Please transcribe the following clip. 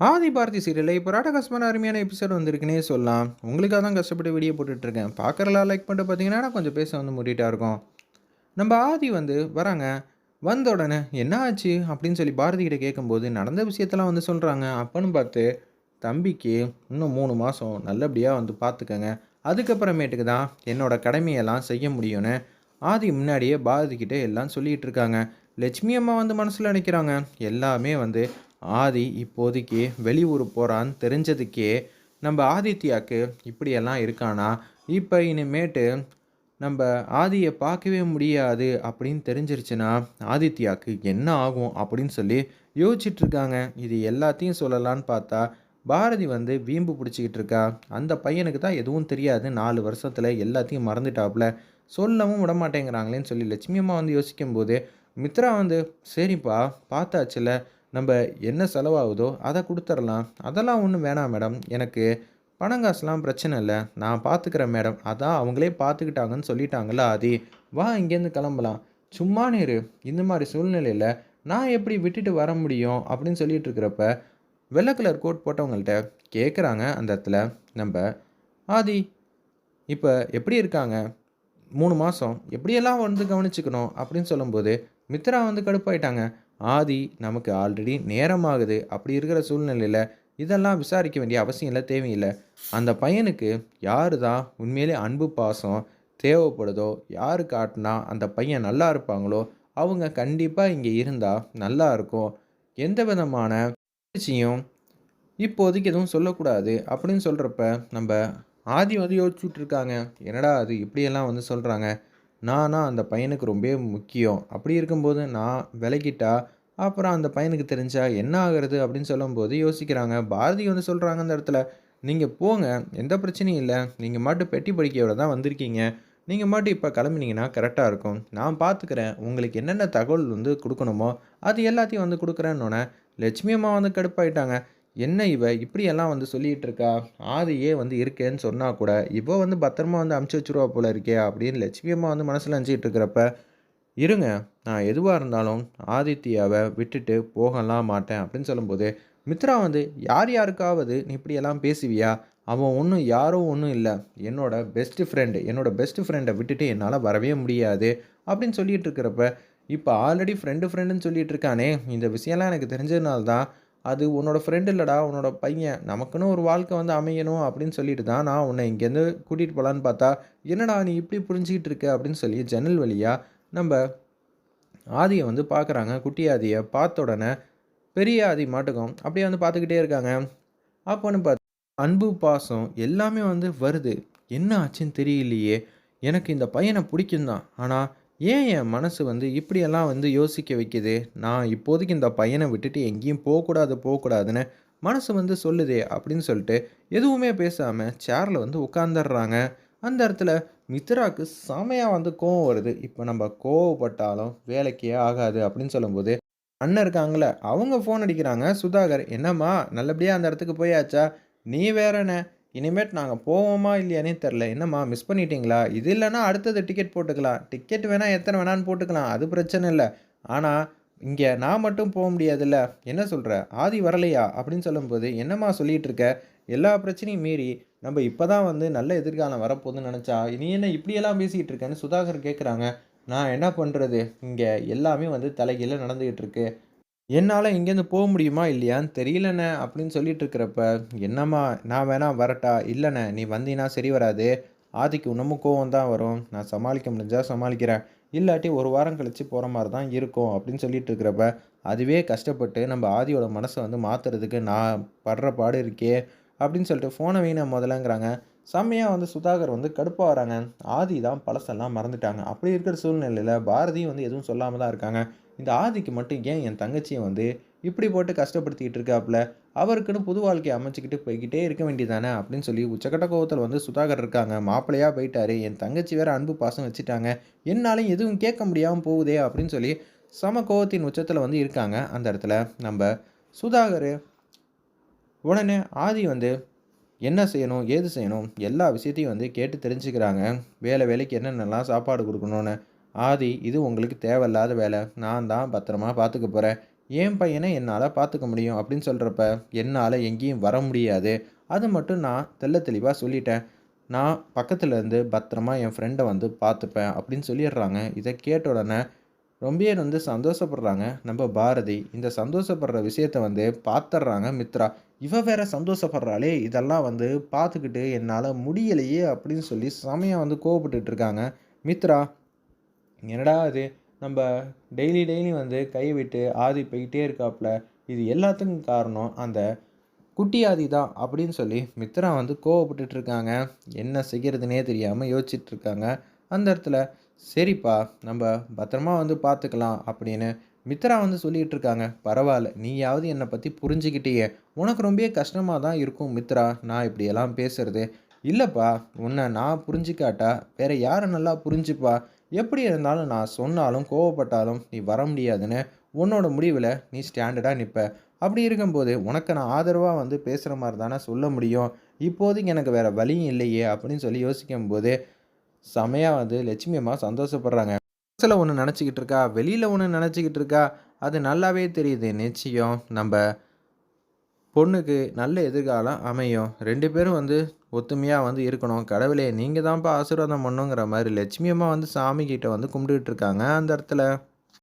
ஆதி பாரதி சீரியலில் இப்போ ராடகாசமான அருமையான எபிசோட் வந்திருக்குன்னே சொல்லலாம். உங்களுக்காக தான் கஷ்டப்பட்டு வீடியோ போட்டுட்ருக்கேன். பார்க்குறலாம் லைக் பண்ணிட்டு பார்த்தீங்கன்னா கொஞ்சம் பேச வந்து மூடிட்டா இருக்கும். நம்ம ஆதி வந்து வராங்க. வந்த உடனே என்ன ஆச்சு அப்படின்னு சொல்லி பாரதி கிட்ட கேட்கும்போது நடந்த விஷயத்தெல்லாம் வந்து சொல்கிறாங்க அப்பன்னு பார்த்து தம்பிக்கு இன்னும் மூணு மாதம் நல்லபடியாக வந்து பார்த்துக்கங்க அதுக்கப்புறமேட்டுக்கு தான் என்னோடய கடமையெல்லாம் செய்ய முடியும்னு ஆதி முன்னாடியே பாரதி கிட்டே எல்லாம் சொல்லிகிட்டு இருக்காங்க. லட்சுமி அம்மா வந்து மனசில் நினைக்கிறாங்க. எல்லாமே வந்து ஆதி இப்போதைக்கு வெளியூர் போகிறான்னு தெரிஞ்சதுக்கே நம்ம ஆதித்யாவுக்கு இப்படியெல்லாம் இருக்கானா? இப்போ இனிமேட்டு நம்ம ஆதியை பார்க்கவே முடியாது அப்படின்னு தெரிஞ்சிருச்சுன்னா ஆதித்யாவுக்கு என்ன ஆகும் அப்படின்னு சொல்லி யோசிச்சுட்ருக்காங்க இது எல்லாத்தையும் சொல்லலான்னு பார்த்தா பாரதி வந்து வீம்பு பிடிச்சிக்கிட்டு இருக்கா. அந்த பையனுக்கு தான் எதுவும் தெரியாது. நாலு வருஷத்தில் எல்லாத்தையும் மறந்துட்டாப்புல. சொல்லவும் விட மாட்டேங்கிறாங்களேன்னு சொல்லி லட்சுமி அம்மா வந்து யோசிக்கும்போது மித்ரா வந்து சரிப்பா பார்த்தாச்சுல நம்ம என்ன செலவாகுதோ அதை கொடுத்துர்லாம். அதெல்லாம் ஒன்றும் வேணாம் மேடம். எனக்கு பணம் காசுலாம் பிரச்சனை இல்லை. நான் பார்த்துக்கிறேன் மேடம். அதான் அவங்களே பார்த்துக்கிட்டாங்கன்னு சொல்லிட்டாங்களா ஆதி? வா இங்கேருந்து கிளம்பலாம். சும்மா நேரு இந்த மாதிரி சூழ்நிலையில் நான் எப்படி விட்டுட்டு வர முடியும் அப்படின்னு சொல்லிட்டு இருக்கிறப்ப வெள்ளை கலர் கோட் போட்டவங்கள்ட்ட கேட்குறாங்க அந்த இடத்துல நம்ம ஆதி இப்போ எப்படி இருக்காங்க? மூணு மாதம் எப்படியெல்லாம் வந்து கவனிச்சுக்கணும் அப்படின்னு சொல்லும்போது மித்ரா வந்து கடுப்பாயிட்டாங்க. ஆதி நமக்கு ஆல்ரெடி நேரமாகுது. அப்படி இருக்கிற சூழ்நிலையில் இதெல்லாம் விசாரிக்க வேண்டிய அவசியம் இல்லை தேவையில்லை. அந்த பையனுக்கு யார் தான் உண்மையிலே அன்பு பாசம் தேவைப்படுதோ யார் காட்டினா அந்த பையன் நல்லா இருப்பாங்களோ அவங்க கண்டிப்பாக இங்கே இருந்தால் நல்லா இருக்கும். எந்த விதமான விஷயம் இப்போதைக்கு எதுவும் சொல்லக்கூடாது அப்படின்னு சொல்கிறப்ப நம்ம ஆதி வந்து யோசிச்சுட்ருக்காங்க என்னடா அது இப்படியெல்லாம் வந்து சொல்கிறாங்க நானா அந்த பையனுக்கு ரொம்ப முக்கியம். அப்படி இருக்கும்போது நான் விலகிட்டா அப்புறம் அந்த பையனுக்கு தெரிஞ்சா என்ன ஆகிறது அப்படின்னு சொல்லும்போது யோசிக்கிறாங்க. பாரதி வந்து சொல்கிறாங்க அந்த இடத்துல நீங்கள் போங்க எந்த பிரச்சனையும் இல்லை. நீங்கள் மாட்டு பெட்டி படிக்கையோட தான் வந்திருக்கீங்க. நீங்கள் மாட்டு இப்போ கிளம்பினீங்கன்னா கரெக்டாக இருக்கும். நான் பார்த்துக்கிறேன் உங்களுக்கு என்னென்ன தகவல் வந்து கொடுக்கணுமோ அது எல்லாத்தையும் வந்து கொடுக்குறேன்னொன்னே லட்சுமி அம்மா வந்து கடுப்பாயிட்டாங்க. என்ன இவ? இப்படியெல்லாம் வந்து சொல்லிகிட்டு இருக்கா ஆதியே வந்து இருக்கேன்னு சொன்னால் கூட இவ வந்து பத்திரமா வந்து அமுச்சு வச்சுருவா போல இருக்கே அப்படின்னு லட்சுமியம்மா வந்து மனசில் நினச்சிக்கிட்டு இருக்கிறப்ப இருங்க நான் எதுவாக இருந்தாலும் ஆதித்யாவை விட்டுட்டு போகலாம் மாட்டேன் அப்படின்னு சொல்லும்போது மித்ரா வந்து யார் யாருக்காவது நீ இப்படியெல்லாம் பேசுவியா? அவன் ஒன்றும் யாரும் ஒன்றும் இல்லை. என்னோட பெஸ்ட் ஃப்ரெண்டு என்னோட பெஸ்ட் ஃப்ரெண்டை விட்டுட்டு என்னால் வரவே முடியாது அப்படின்னு சொல்லிகிட்டு இருக்கிறப்ப இப்போ ஆல்ரெடி ஃப்ரெண்டு ஃப்ரெண்டுன்னு சொல்லிகிட்டு இருக்கானே இந்த விஷயம்லாம் எனக்கு தெரிஞ்சதுனால தான் அது உன்னோட ஃப்ரெண்டு இல்லைடா உன்னோட பையன். நமக்குன்னு ஒரு வாழ்க்கை வந்து அமையணும் அப்படின்னு சொல்லிட்டு தான் நான் உன்னை இங்கேருந்து கூட்டிகிட்டு போகலான்னு பார்த்தா என்னடா நீ இப்படி புரிஞ்சிக்கிட்டு இருக்க அப்படின்னு சொல்லி ஜன்னல் வழியாக நம்ம ஆதியை வந்து பார்க்குறாங்க. குட்டி ஆதியை பார்த்த உடனே பெரிய ஆதி மாட்டுக்கும் அப்படியே வந்து பார்த்துக்கிட்டே இருக்காங்க. அப்போன்னு பார்த்து அன்பு பாசம் எல்லாமே வந்து வருது. என்ன ஆச்சுன்னு தெரியலையே. எனக்கு இந்த பையனை பிடிக்கும் தான் ஆனால் ஏன் என் மனசு வந்து இப்படியெல்லாம் வந்து யோசிக்க வைக்குது? நான் இப்போதைக்கு இந்த பையனை விட்டுட்டு எங்கேயும் போகக்கூடாது போகக்கூடாதுன்னு மனசு வந்து சொல்லுதே அப்படின்னு சொல்லிட்டு எதுவுமே பேசாமல் சேரில் வந்து உட்காந்துடுறாங்க அந்த இடத்துல மித்ராக்கு செமையாக வந்து கோவம் வருது. இப்போ நம்ம கோவப்பட்டாலும் வேலைக்கே ஆகாது அப்படின்னு சொல்லும்போது அண்ணன் இருக்காங்களே அவங்க ஃபோன் அடிக்கிறாங்க. சுதாகர் என்னம்மா நல்லபடியாக அந்த இடத்துக்கு போயாச்சா? நீ வேறன இனிமேட் நாங்கள் போவோமா இல்லையானே தெரில என்னம்மா மிஸ் பண்ணிட்டீங்களா? இது இல்லைன்னா அடுத்தது டிக்கெட் போட்டுக்கலாம். டிக்கெட் வேணால் எத்தனை வேணான்னு போட்டுக்கலாம். அது பிரச்சனை இல்லை. ஆனால் இங்கே நான் மட்டும் போக முடியாதுல்ல. என்ன சொல்கிற ஆதி வரலையா? அப்படின்னு சொல்லும்போது என்னம்மா சொல்லிகிட்டு இருக்க? எல்லா பிரச்சனையும் மீறி நம்ம இப்போ தான் வந்து நல்ல எதிர்காலம் வரப்போகுதுன்னு நினச்சா நீ என்ன இப்படியெல்லாம் பேசிக்கிட்டு இருக்கேன்னு சுதாகர் கேட்குறாங்க நான் என்ன பண்ணுறது இங்கே எல்லாமே வந்து தலைகீழ நடந்துக்கிட்டு இருக்கு. என்னால் இங்கேருந்து போக முடியுமா இல்லையான்னு தெரியலண்ணே அப்படின்னு சொல்லிட்டு இருக்கிறப்ப என்னம்மா நான் வேணா வரட்டா? இல்லைண்ணே நீ வந்தீங்கன்னா சரி வராது. ஆதிக்கு இன்னமும் கோவம் தான் வரும். நான் சமாளிக்க முடிஞ்சால் சமாளிக்கிறேன். இல்லாட்டி ஒரு வாரம் கழித்து போகிற மாதிரி தான் இருக்கும் அப்படின்னு சொல்லிட்டு இருக்கிறப்ப அதுவே கஷ்டப்பட்டு நம்ம ஆதியோட மனசை வந்து மாற்றுறதுக்கு நான் படுற பாடு இருக்கே அப்படின்னு சொல்லிட்டு ஃபோனை வீண முதலங்கிறாங்க செம்மையாக வந்து சுதாகர் வந்து கடுப்பாக வராங்க. ஆதி தான் பழசெல்லாம் மறந்துட்டாங்க. அப்படி இருக்கிற சூழ்நிலையில் பாரதியும் வந்து எதுவும் சொல்லாமல் தான் இருக்காங்க. இந்த ஆதிக்கு மட்டும் ஏன் என் தங்கச்சியை வந்து இப்படி போட்டு கஷ்டப்படுத்திக்கிட்டு இருக்காப்புல? அவருக்குன்னு புது வாழ்க்கையை அமைச்சிக்கிட்டு போய்கிட்டே இருக்க வேண்டியதானே அப்படின்னு சொல்லி உச்சக்கட்ட கோவத்தில் வந்து சுதாகர் இருக்காங்க. மாப்பிள்ளையாக போயிட்டாரு. என் தங்கச்சி வேற அன்பு பாசம் வச்சுட்டாங்க. என்னாலையும் எதுவும் கேட்க முடியாமல் போகுதே அப்படின்னு சொல்லி சம கோவத்தின் உச்சத்தில் வந்து இருக்காங்க அந்த இடத்துல. நம்ம சுதாகர் உடனே ஆதி வந்து என்ன செய்யணும் ஏது செய்யணும் எல்லா விஷயத்தையும் வந்து கேட்டு தெரிஞ்சுக்கிறாங்க. வேலை வேலைக்கு என்னென்னலாம் சாப்பாடு கொடுக்கணும்னு. ஆதி இது உங்களுக்கு தேவையில்லாத வேலை. நான் தான் பத்திரமா பார்த்துக்க போகிறேன் என் பையனை என்னால் பார்த்துக்க முடியும் அப்படின்னு சொல்கிறப்ப என்னால் எங்கேயும் வர முடியாது. அது மட்டும் நான் தெள்ள தெளிவாக சொல்லிட்டேன். நான் பக்கத்துலேருந்து பத்திரமா என் ஃப்ரெண்டை வந்து பார்த்துப்பேன் அப்படின்னு சொல்லிடுறாங்க. இதை கேட்ட உடனே ரொம்பவே வந்து சந்தோஷப்படுறாங்க. நம்ம பாரதி இந்த சந்தோஷப்படுற விஷயத்த வந்து பார்த்துட்றாங்க மித்ரா. இவ வேற சந்தோஷப்படுறாளே இதெல்லாம் வந்து பார்த்துக்கிட்டு என்னால் முடியலையே அப்படின்னு சொல்லி செமையாக வந்து கோவப்பட்டுட்டு இருக்காங்க மித்ரா என்னடா இது? நம்ம டெய்லி டெய்லி வந்து கை விட்டு ஆதி போய்கிட்டே இருக்காப்புல இது எல்லாத்துக்கும் காரணம் அந்த குட்டி ஆதி தான் அப்படின்னு சொல்லி மித்ரா வந்து கோவப்பட்டுட்டு இருக்காங்க என்ன செய்கிறதுனே தெரியாமல் யோசிச்சுட்டு இருக்காங்க அந்த இடத்துல சரிப்பா நம்ம பத்திரமா வந்து பார்த்துக்கலாம் அப்படின்னு மித்ரா வந்து சொல்லிகிட்டு இருக்காங்க. பரவாயில்ல நீயாவது என்னை பற்றி புரிஞ்சுக்கிட்டேயே. உனக்கு ரொம்ப கஷ்டமாக தான் இருக்கும் மித்ரா நான் இப்படியெல்லாம் பேசுறது. இல்லைப்பா உன்னை நான் புரிஞ்சிக்காட்டா? வேற யாரை நல்லா புரிஞ்சுப்பா? எப்படி இருந்தாலும் நான் சொன்னாலும் கோவப்பட்டாலும் நீ வர முடியாதுன்னு உன்னோட முடிவில் நீ ஸ்டாண்டர்டாக நிற்ப அப்படி இருக்கும்போது உனக்கு நான் ஆதரவாக வந்து பேசுகிற மாதிரி தானே சொல்ல முடியும். இப்போதைக்கு எனக்கு வேறு வழியும் இல்லையே அப்படின்னு சொல்லி யோசிக்கும்போது செமையாக வந்து லட்சுமி அம்மா சந்தோஷப்படுறாங்க. மனசில் ஒன்று நினச்சிக்கிட்டு இருக்கா? வெளியில் ஒன்று நினச்சிக்கிட்டு இருக்கா? அது நல்லாவே தெரியுது. நிச்சயம் நம்ம பொண்ணுக்கு நல்ல எதிர்காலம் அமையும். ரெண்டு பேரும் வந்து ஒத்துமையாக வந்து இருக்கணும். கடவுளே நீங்கள் தான்ப்பா ஆசீர்வாதம் பண்ணுங்கிற மாதிரி லட்சுமி அம்மா வந்து சாமிக்கிட்ட வந்து கும்பிட்டுட்டு இருக்காங்க அந்த இடத்துல.